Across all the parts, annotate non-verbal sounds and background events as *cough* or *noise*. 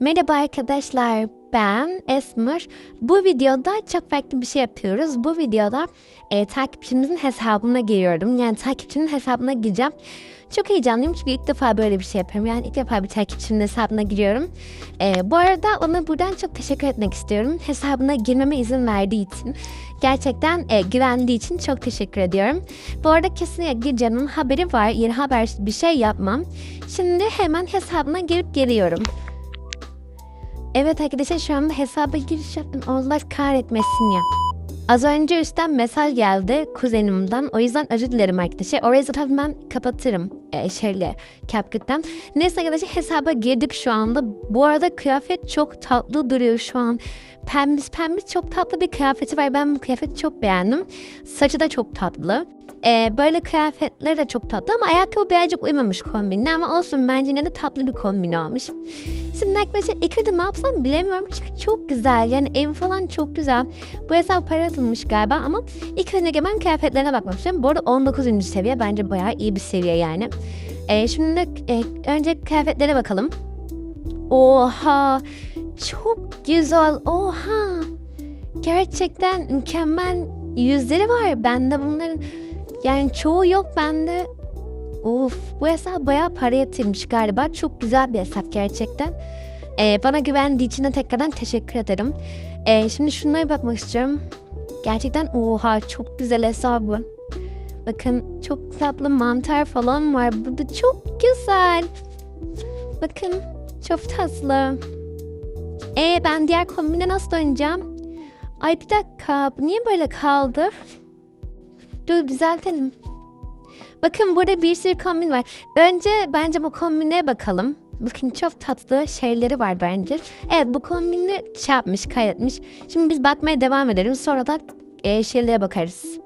Merhaba arkadaşlar, ben Esmer. Bu videoda çok farklı bir şey yapıyoruz. Bu videoda e, takipçimizin hesabına giriyorum. Yani takipçinin hesabına gireceğim. Çok heyecanlıyım çünkü ilk defa böyle bir şey yapıyorum. Yani ilk defa bir takipçinin hesabına giriyorum. E, bu arada ona buradan çok teşekkür etmek istiyorum. Hesabına girmeme izin verdiği için. Gerçekten e, güvendiği için çok teşekkür ediyorum. Bu arada kesinlikle gireceğimin haberi var. Yeni haber bir şey yapmam. Şimdi hemen hesabına girip geliyorum. Evet arkadaşlar şu anda hesaba giriş yaptım. Allah kahretmesin ya. Az önce üstten mesaj geldi kuzenimden. O yüzden özür dilerim arkadaşlar. Orayı zaten ben kapatırım e, şeyle CapCut'tan. Neyse arkadaşlar hesaba girdik şu anda. Bu arada kıyafet çok tatlı duruyor şu an. Pembiş pembiş çok tatlı bir kıyafeti var. Ben bu kıyafeti çok beğendim. Saçı da çok tatlı. Ee, böyle kıyafetler de çok tatlı ama ayakkabı birazcık uymamış kombinine ama olsun bence yine de tatlı bir kombin olmuş. Şimdi arkadaşlar ilk ne yapsam bilemiyorum çünkü çok güzel yani ev falan çok güzel. Bu hesap para atılmış galiba ama önce ben kıyafetlerine bakmak istiyorum. Bu arada 19. seviye bence bayağı iyi bir seviye yani. Ee, şimdi e, önce kıyafetlere bakalım. Oha çok güzel oha. Gerçekten mükemmel yüzleri var. Bende bunların yani çoğu yok bende. Of bu hesap bayağı para yatırmış galiba. Çok güzel bir hesap gerçekten. Ee, bana güvendiği için de tekrardan teşekkür ederim. Ee, şimdi şunlara bakmak istiyorum. Gerçekten oha çok güzel hesabı. Bakın çok tatlı mantar falan var. Burada çok güzel. Bakın çok tatlı. Ee ben diğer kombine nasıl döneceğim? Ay bir dakika bu niye böyle kaldı? Dur düzeltelim. Bakın burada bir sürü kombin var. Önce bence bu kombine bakalım. Bakın çok tatlı şeyleri var bence. Evet bu kombini şey yapmış, kaydetmiş. Şimdi biz bakmaya devam edelim. Sonra da e, şeylere bakarız.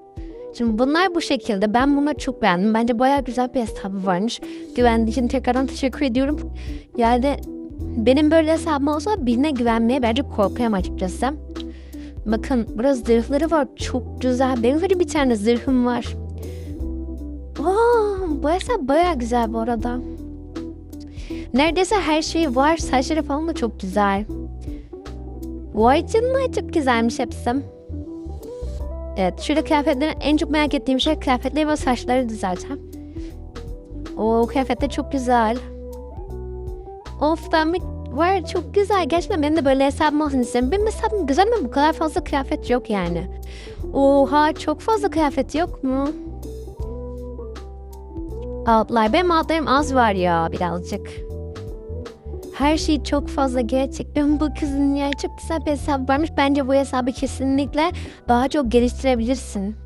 Şimdi bunlar bu şekilde. Ben bunları çok beğendim. Bence bayağı güzel bir hesabı varmış. Güvendiği için tekrardan teşekkür ediyorum. Yani benim böyle hesabım olsa birine güvenmeye bence korkuyorum açıkçası. Bakın burada zırhları var. Çok güzel. Benim böyle bir tane zırhım var. Oo, bu hesap baya güzel bu arada. Neredeyse her şey var. Saçları falan da çok güzel. Vay canına çok güzelmiş hepsi. Evet şurada kıyafetlerin en çok merak ettiğim şey kıyafetleri ve saçları zaten. O kıyafetler çok güzel. Of ben bir var çok güzel. Gerçekten benim de böyle hesabım olsun isterim. Benim hesabım güzel ama bu kadar fazla kıyafet yok yani. Oha çok fazla kıyafet yok mu? Altlar. Benim altlarım az var ya birazcık. Her şey çok fazla gerçekten bu kızın ya çok güzel bir hesap varmış. Bence bu hesabı kesinlikle daha çok geliştirebilirsin.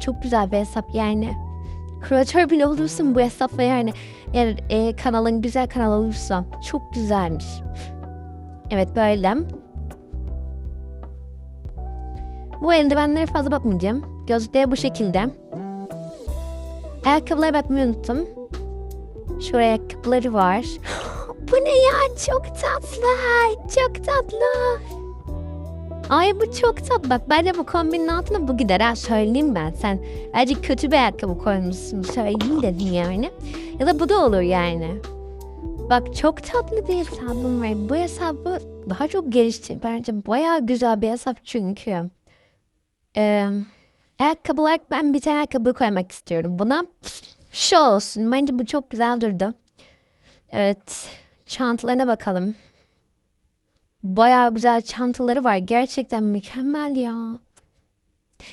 Çok güzel bir hesap yani. Kreatör bile olursun bu hesapla yani. Yani e, kanalın güzel kanal olursa. Çok güzelmiş. Evet böyle. Bu eldivenlere fazla bakmayacağım. Gözlükleri bu şekilde. Ayakkabılara bakmayı unuttum. Şuraya ayakkabıları var. *gasps* bu ne ya? Çok tatlı. Çok tatlı. Ay bu çok tatlı. Bak bence bu kombinin altına bu gider ha. Söyleyeyim ben. Sen bence kötü bir ayakkabı koymuşsun. Söyleyeyim dedin yani. Ya da bu da olur yani. Bak çok tatlı bir hesabım var. Bu hesabı daha çok gelişti. Bence bayağı güzel bir hesap çünkü. Ee, ayakkabı olarak ben bir tane ayakkabı koymak istiyorum buna. Şu olsun. Bence bu çok güzel durdu. Evet. Çantalarına bakalım. Bayağı güzel çantaları var. Gerçekten mükemmel ya.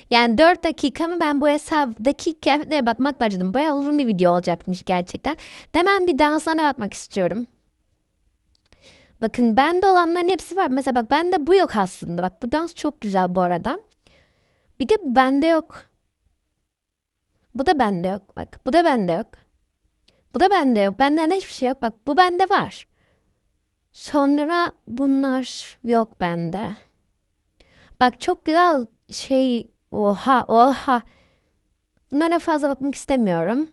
Yani 4 dakika mı ben bu hesaptaki kıyafetlere bakmak başladım. Bayağı uzun bir video olacakmış gerçekten. Hemen bir danslarına bakmak istiyorum. Bakın bende olanların hepsi var. Mesela bak bende bu yok aslında. Bak bu dans çok güzel bu arada. Bir de bende yok. Bu da bende yok. Bak bu da bende yok. Bu da bende yok. Bende hiçbir şey yok. Bak bu bende var. Sonra bunlar yok bende. Bak çok güzel şey oha oha. Bunlara fazla bakmak istemiyorum.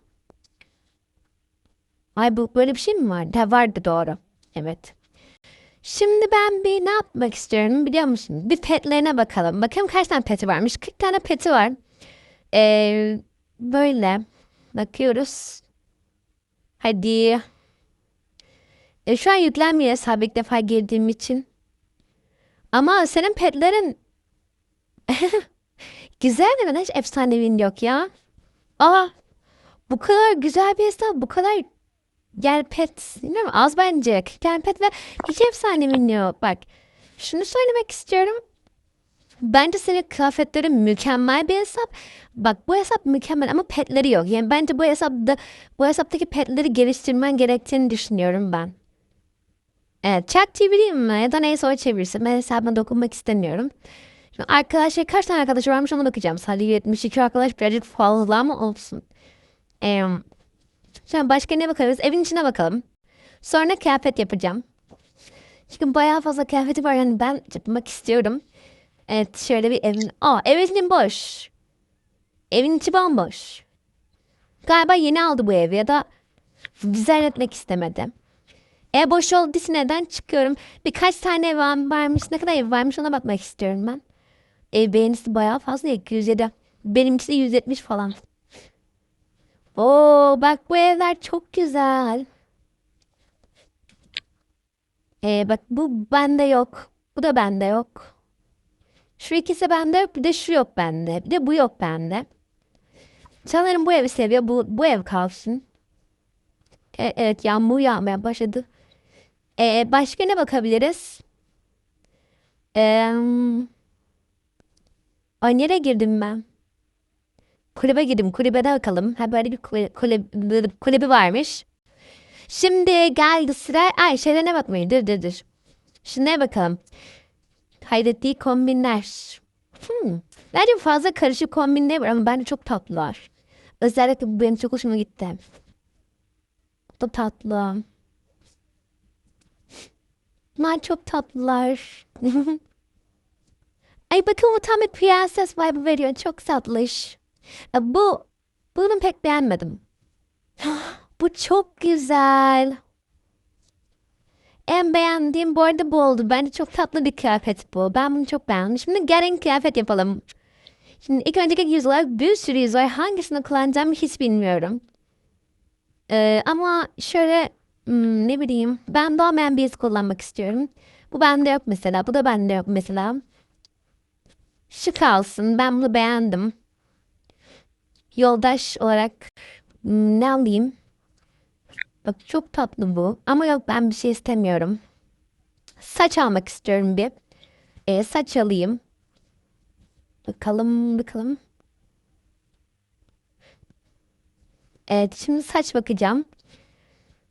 Ay bu böyle bir şey mi var? Ha, vardı doğru. Evet. Şimdi ben bir ne yapmak istiyorum biliyor musun? Bir petlerine bakalım. Bakalım kaç tane peti varmış. 40 tane peti var. Ee, böyle bakıyoruz. Hadi. E, şu an yüklenmiyor hesabı ilk defa girdiğim için. Ama senin petlerin *laughs* güzel de neden hiç efsanevin yok ya? Aa bu kadar güzel bir hesap bu kadar gel pet bilmiyorum az bence gel pet ve hiç efsanevin yok. Bak şunu söylemek istiyorum. Bence senin kıyafetlerin mükemmel bir hesap. Bak bu hesap mükemmel ama petleri yok. Yani bence bu hesapta bu hesaptaki petleri geliştirmen gerektiğini düşünüyorum ben. Evet, çak çevireyim mi? Ya da neyse o çevirsin. Ben hesabına dokunmak istemiyorum. Şimdi arkadaşlar kaç tane arkadaş varmış ona bakacağım. Sadece 72 arkadaş birazcık fazla mı olsun? Ee, şimdi başka ne bakarız? Evin içine bakalım. Sonra kıyafet yapacağım. Çünkü bayağı fazla kıyafeti var. Yani ben yapmak istiyorum. Evet şöyle bir evin... Aa evin boş. Evin içi bomboş. Galiba yeni aldı bu evi ya da dizayn etmek istemedi. E boş olduysa neden çıkıyorum? Birkaç tane ev varmış. Ne kadar ev varmış ona bakmak istiyorum ben. Ev beğenisi bayağı fazla. 207. Benimkisi de 170 falan. Oo bak bu evler çok güzel. E bak bu bende yok. Bu da bende yok. Şu ikisi bende. Bir de şu yok bende. Bir de bu yok bende. Sanırım bu evi seviyor. Bu, bu ev kalsın. E, evet yağmur yağmaya başladı. E, başka ne bakabiliriz? Eee... Ay nereye girdim ben? Kulübe girdim. Kulübede bakalım. Ha böyle bir kulübe, kulübü varmış. Şimdi geldi sıra. Ay şeylerine bakmayın. Dur dur dur. Şimdi bakalım. Kaydettiği kombinler. Hmm. Bence fazla karışık kombinler var ama bence çok tatlılar. Özellikle bu benim çok hoşuma gitti. Çok tatlı. Bunlar çok tatlılar. *laughs* Ay bakın bu tam bir prenses vibe veriyor. Çok tatlış. E, bu, bunu pek beğenmedim. *gasps* bu çok güzel. En beğendiğim bu arada bu oldu. Bence çok tatlı bir kıyafet bu. Ben bunu çok beğendim. Şimdi gelin kıyafet yapalım. Şimdi ilk önceki yüz bir sürü yüz var. Hangisini kullanacağımı hiç bilmiyorum. Ee, ama şöyle hmm, ne bileyim ben bir yüz kullanmak istiyorum. Bu bende yok mesela. Bu da bende yok mesela. Şu kalsın. Ben bunu beğendim. Yoldaş olarak hmm, ne alayım? Bak çok tatlı bu. Ama yok ben bir şey istemiyorum. Saç almak istiyorum bir. E, saç alayım. Bakalım bakalım. Evet şimdi saç bakacağım.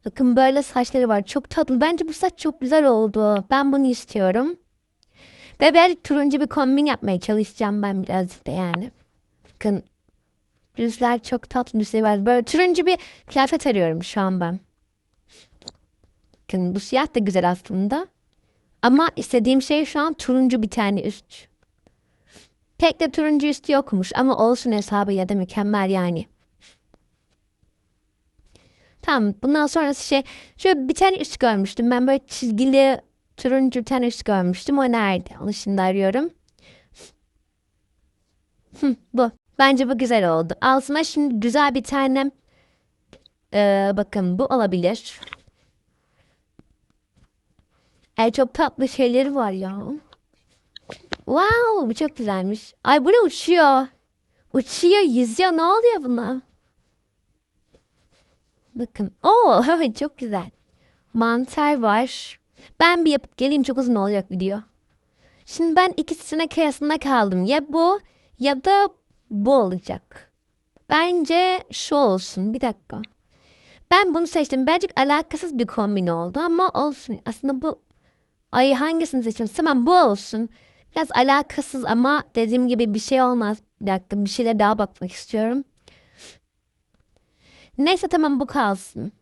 Bakın böyle saçları var. Çok tatlı. Bence bu saç çok güzel oldu. Ben bunu istiyorum. Ve ben turuncu bir kombin yapmaya çalışacağım ben birazcık da yani. Bakın Düzler çok tatlı düzler. Böyle turuncu bir kıyafet arıyorum şu an ben. Bakın bu siyah da güzel aslında. Ama istediğim şey şu an turuncu bir tane üst. Pek de turuncu üstü yokmuş ama olsun hesabı ya da mükemmel yani. Tamam bundan sonrası şey şöyle bir tane üst görmüştüm. Ben böyle çizgili turuncu bir tane üst görmüştüm. O nerede? Onu şimdi arıyorum. Bu. Bence bu güzel oldu. Altına şimdi güzel bir tane ee, bakın bu olabilir. Ay çok tatlı şeyleri var ya. Wow bu çok güzelmiş. Ay bu ne uçuyor. Uçuyor yüzüyor ne oluyor buna? Bakın. Oo *laughs* çok güzel. Mantar var. Ben bir yapıp geleyim çok uzun olacak video. Şimdi ben ikisine kıyasında kaldım. Ya bu ya da bu olacak. Bence şu olsun. Bir dakika. Ben bunu seçtim. Bence alakasız bir kombin oldu ama olsun. Aslında bu ay hangisini seçeyim? Tamam bu olsun. Biraz alakasız ama dediğim gibi bir şey olmaz. Bir dakika bir şeyler daha bakmak istiyorum. Neyse tamam bu kalsın.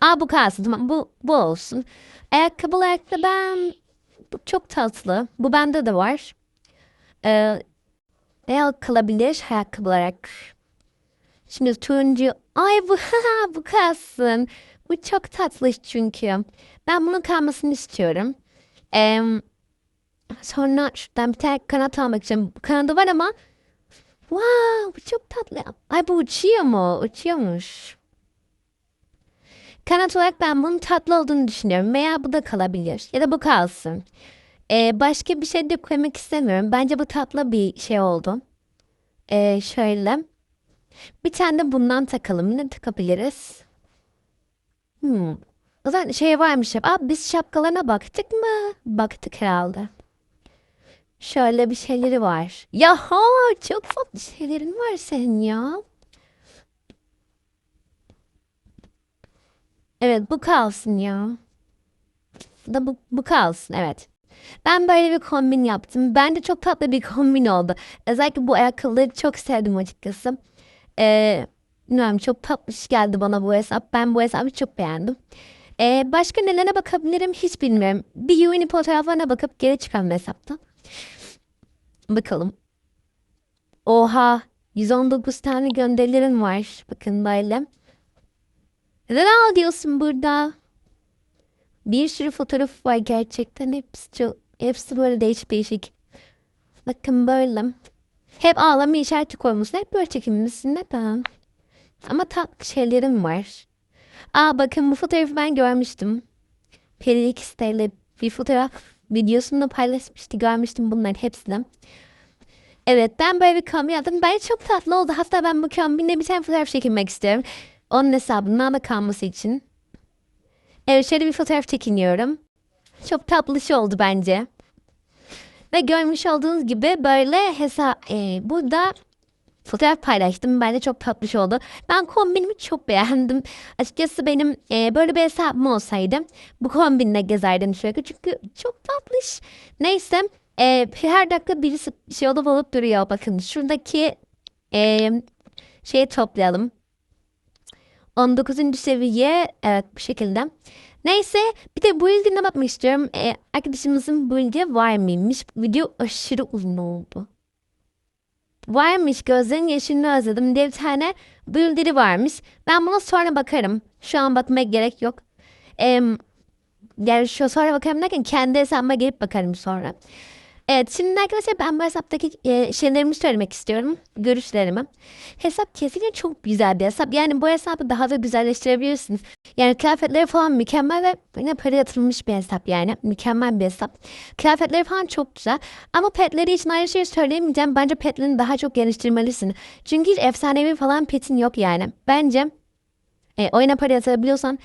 Aa bu kalsın tamam bu, bu olsun. Ayakkabı ayakkabı ben bu çok tatlı. Bu bende de var. Ee, ne kalabilir ayakkabı olarak? Şimdi turuncu. Ay bu *laughs* bu kalsın. Bu çok tatlı çünkü. Ben bunun kalmasını istiyorum. Ee, sonra şuradan bir tane kanat almak için. Kanadı var ama Wow bu çok tatlı. Ay bu uçuyor mu? Uçuyormuş. Kanat olarak ben bunun tatlı olduğunu düşünüyorum. Veya bu da kalabilir. Ya da bu kalsın. Ee, başka bir şey de koymak istemiyorum. Bence bu tatlı bir şey oldu. Ee, şöyle. Bir tane de bundan takalım. Ne takabiliriz? Hmm. O zaman şey varmış. Aa, biz şapkalarına baktık mı? Baktık herhalde. Şöyle bir şeyleri var. Yaha çok farklı şeylerin var senin ya. Evet bu kalsın ya. Da bu, bu kalsın evet. Ben böyle bir kombin yaptım. Bence çok tatlı bir kombin oldu. Özellikle bu ayakkabıları çok sevdim açıkçası. Ee, bilmiyorum çok tatlış geldi bana bu hesap. Ben bu hesabı çok beğendim. Ee, başka nelere bakabilirim hiç bilmiyorum. Bir uni fotoğraflarına bakıp geri çıkan hesapta. Bakalım. Oha 119 tane gönderilerim var. Bakın böyle. Neden ağlıyorsun burada? Bir sürü fotoğraf var gerçekten. Hepsi, çok, hepsi böyle değişik değişik. Bakın böyle. Hep ağlama işareti koymuşlar. Hep böyle çekilmişsin neden? Ama tatlı şeylerim var. Aa bakın bu fotoğrafı ben görmüştüm. Peri X'te bir fotoğraf videosunu paylaşmıştı. Görmüştüm bunların hepsini. Evet ben böyle bir kombin yaptım. Bence çok tatlı oldu. Hatta ben bu kombinle bir tane fotoğraf çekilmek istiyorum. Onun hesabından da kalması için. Evet şöyle bir fotoğraf çekiniyorum. Çok tatlış oldu bence. Ve görmüş olduğunuz gibi böyle hesap e, burada fotoğraf paylaştım. Bence çok tatlış oldu. Ben kombinimi çok beğendim. Açıkçası benim e, böyle bir hesabım olsaydı bu kombinle gezerdim sürekli. Çünkü çok tatlış. Neyse e, her dakika birisi bir şey olup olup duruyor. Bakın şuradaki e, şeyi toplayalım. 19. seviye evet bu şekilde. Neyse bir de bu ilgine bakmak istiyorum. Ee, arkadaşımızın bu ilgi var mıymış? Video aşırı uzun oldu. Varmış gözlerin yaşını özledim diye bir tane bildiri varmış. Ben buna sonra bakarım. Şu an bakmaya gerek yok. Ee, yani şu sonra bakarım derken kendi hesabıma gelip bakarım sonra. Evet şimdi arkadaşlar ben bu hesaptaki e, şeylerimi söylemek istiyorum. Görüşlerimi. Hesap kesinlikle çok güzel bir hesap. Yani bu hesabı daha da güzelleştirebilirsiniz. Yani kıyafetleri falan mükemmel ve yine para yatırılmış bir hesap yani. Mükemmel bir hesap. Kıyafetleri falan çok güzel. Ama petleri için aynı şeyi söyleyemeyeceğim. Bence petlerini daha çok geliştirmelisin. Çünkü hiç efsanevi falan petin yok yani. Bence e, oyuna para yatırabiliyorsan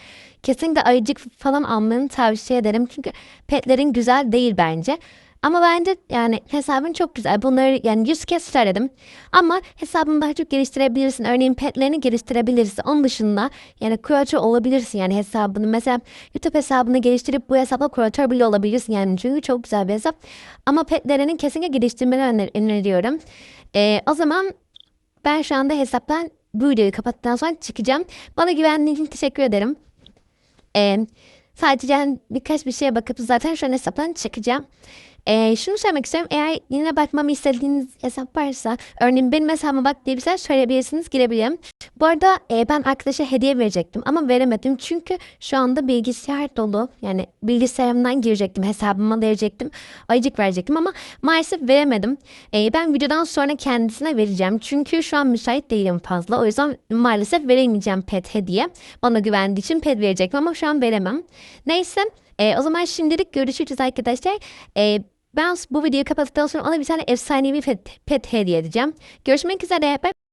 kesinlikle ayıcık falan almanı tavsiye ederim. Çünkü petlerin güzel değil bence. Ama bence yani hesabın çok güzel. Bunları yani 100 kez söyledim. Ama hesabını daha çok geliştirebilirsin. Örneğin petlerini geliştirebilirsin. Onun dışında yani kuratör olabilirsin yani hesabını. Mesela YouTube hesabını geliştirip bu hesapla kuratör bile olabilirsin. Yani çünkü çok güzel bir hesap. Ama petlerini kesinlikle geliştirmeni öner öneriyorum. Ee, o zaman ben şu anda hesaptan bu videoyu kapattıktan sonra çıkacağım. Bana güvendiğin için teşekkür ederim. Ee, sadece birkaç bir şeye bakıp zaten şu an hesaptan çıkacağım. Ee, şunu söylemek istiyorum. Eğer yine bakmamı istediğiniz hesap varsa örneğin benim hesabıma bak diyebilirler söyleyebilirsiniz girebilirim. Bu arada e, ben arkadaşa hediye verecektim ama veremedim. Çünkü şu anda bilgisayar dolu. Yani bilgisayarımdan girecektim hesabıma verecektim. Ayıcık verecektim ama maalesef veremedim. E, ben videodan sonra kendisine vereceğim. Çünkü şu an müsait değilim fazla. O yüzden maalesef veremeyeceğim pet hediye. Bana güvendiği için pet verecektim ama şu an veremem. Neyse. E, o zaman şimdilik görüşürüz arkadaşlar. E, ben bu videoyu kapattıktan sonra ona bir tane efsanevi pet, pet hediye edeceğim. Görüşmek üzere. Bye.